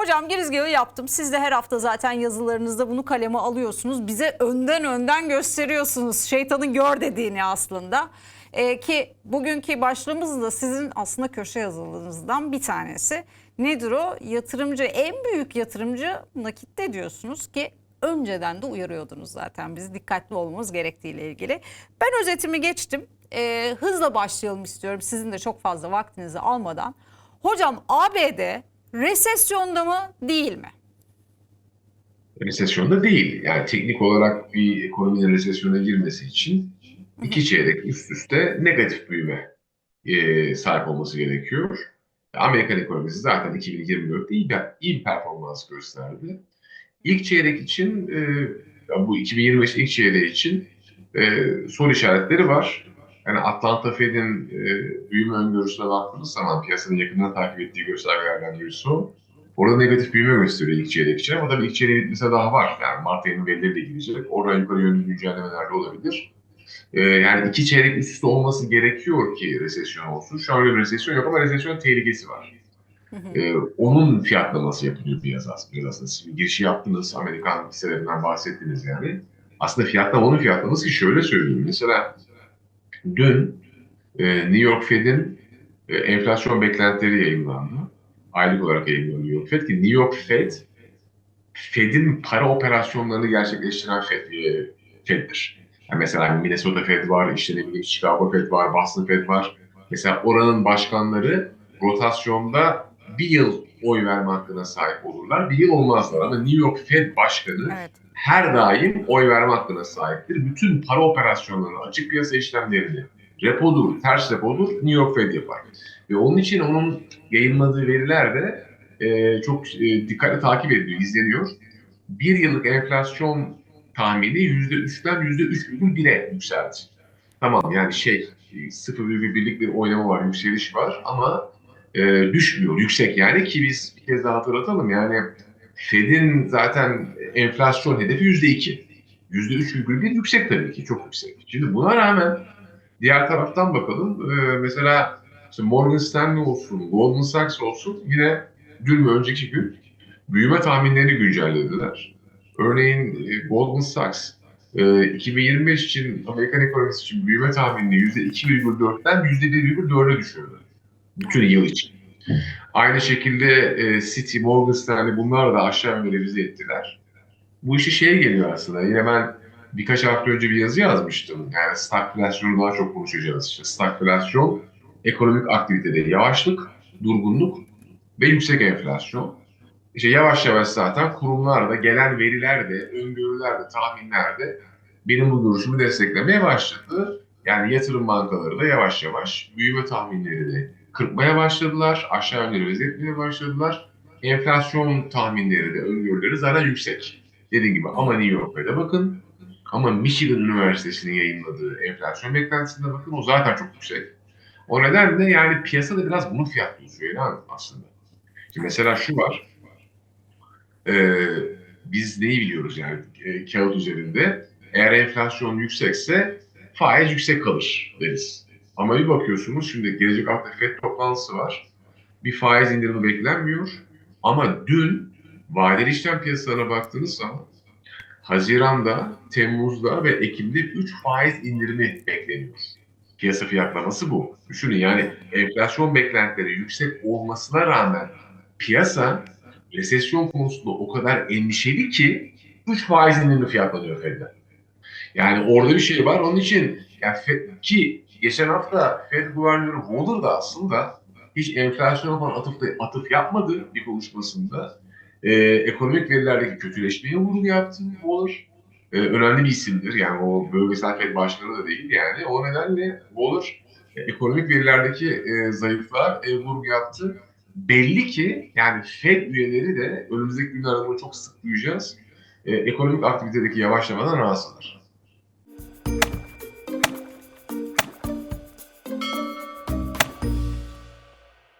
Hocam girizgahı yaptım. Siz de her hafta zaten yazılarınızda bunu kaleme alıyorsunuz. Bize önden önden gösteriyorsunuz. Şeytanın gör dediğini aslında. Ee, ki bugünkü başlığımız da sizin aslında köşe yazılarınızdan bir tanesi. Nedir o? Yatırımcı, en büyük yatırımcı nakitte diyorsunuz ki önceden de uyarıyordunuz zaten bizi dikkatli olmamız gerektiğiyle ilgili. Ben özetimi geçtim. Ee, hızla başlayalım istiyorum sizin de çok fazla vaktinizi almadan. Hocam ABD resesyonda mı değil mi? Resesyonda değil. Yani teknik olarak bir ekonominin resesyona girmesi için iki çeyrek üst üste negatif büyüme e, sahip olması gerekiyor. Amerikan ekonomisi zaten 2024'te iyi bir, iyi bir performans gösterdi. İlk çeyrek için, e, bu 2025 ilk çeyreği için e, soru işaretleri var. Yani Atlanta Fed'in e, büyüme öngörüsüne baktığınız zaman piyasanın yakından takip ettiği göstergelerden birisi o. Orada negatif büyüme gösteriyor ilk çeyrek için ama tabii ilk çeyreğin bitmesi daha var. Yani Mart ayının verileri de gelecek. Oradan yukarı yönlü güncellemeler de olabilir. Ee, yani iki çeyrek üst üste olması gerekiyor ki resesyon olsun. Şu an öyle bir resesyon yok ama resesyon tehlikesi var. Ee, onun fiyatlaması yapılıyor piyasa biraz aslında. Siz bir girişi yaptınız, Amerikan hisselerinden bahsettiniz yani. Aslında fiyatlama onun fiyatlaması ki şöyle söyleyeyim. Mesela dün e, New York Fed'in e, enflasyon beklentileri yayınlandı. Aylık olarak yayınlanıyor New York Fed ki New York Fed Fed'in para operasyonlarını gerçekleştiren Fed, e, Fed'dir. Yani mesela Minnesota Fed var, işte ne bileyim Chicago Fed var, Boston Fed var. Mesela oranın başkanları rotasyonda bir yıl oy verme hakkına sahip olurlar. Bir yıl olmazlar ama New York Fed başkanı Evet. her daim oy verme hakkına sahiptir. Bütün para operasyonlarını, açık piyasa işlemlerini, repodur, ters repodur New York Fed yapar. Ve onun için onun yayınladığı veriler de e, çok e, dikkatli takip ediliyor, izleniyor. Bir yıllık enflasyon tahmini %3'ten %3,1'e yükseldi. Tamam yani şey 0,1'lik bir oynama var, yükseliş var ama e, düşmüyor, yüksek yani ki biz bir kez daha hatırlatalım yani Fed'in zaten enflasyon hedefi %2. %3,1 yüksek tabii ki, çok yüksek. Şimdi buna rağmen diğer taraftan bakalım. Ee, mesela işte Morgan Stanley olsun, Goldman Sachs olsun yine dün ve önceki gün büyüme tahminlerini güncellediler. Örneğin e, Goldman Sachs e, 2025 için Amerikan ekonomisi için büyüme tahminini %2,4'ten %1,4'e düşürdü. Bütün yıl için. Aynı şekilde e, City, Morgan Stanley bunlar da aşağı yönde revize ettiler. Bu işi şeye geliyor aslında. Yine ben birkaç hafta önce bir yazı yazmıştım. Yani stagflasyonu daha çok konuşacağız. İşte stagflasyon, ekonomik aktivitede yavaşlık, durgunluk ve yüksek enflasyon. İşte yavaş yavaş zaten kurumlar da gelen veriler de, öngörüler benim bu görüşümü desteklemeye başladı. Yani yatırım bankaları da yavaş yavaş büyüme tahminleri de kırpmaya başladılar. Aşağı yönlü revize etmeye başladılar. Enflasyon tahminleri de, öngörüleri zaten yüksek. Dediğim gibi ama New York'a bakın. Ama Michigan Üniversitesi'nin yayınladığı enflasyon beklentisine bakın. O zaten çok yüksek. O nedenle yani piyasada biraz bunu fiyatlıyor Süheyla aslında. Şimdi mesela şu var. Ee, biz neyi biliyoruz yani e, kağıt üzerinde? Eğer enflasyon yüksekse faiz yüksek kalır deriz. Ama bir bakıyorsunuz şimdi gelecek hafta FED toplantısı var. Bir faiz indirimi beklenmiyor. Ama dün vadeli işlem piyasalarına baktığınız zaman Haziran'da, Temmuz'da ve Ekim'de 3 faiz indirimi bekleniyor. Piyasa fiyatlaması bu. Düşünün yani enflasyon beklentileri yüksek olmasına rağmen piyasa resesyon konusunda o kadar endişeli ki 3 faiz indirimi fiyatlanıyor Fed'de. Yani orada bir şey var. Onun için yani ki geçen hafta Fed Guvernörü Waller da aslında hiç enflasyon falan atıf, atıf yapmadı bir konuşmasında. Ee, ekonomik verilerdeki kötüleşmeye vurgu yaptı Waller. Ee, önemli bir isimdir. Yani o bölgesel Fed başkanı da değil yani. O nedenle Waller e, ekonomik verilerdeki e, zayıflığa e, vurgu yaptı. Belli ki yani Fed üyeleri de önümüzdeki günlerde bunu çok sık duyacağız. E, ekonomik aktivitedeki yavaşlamadan rahatsızlar.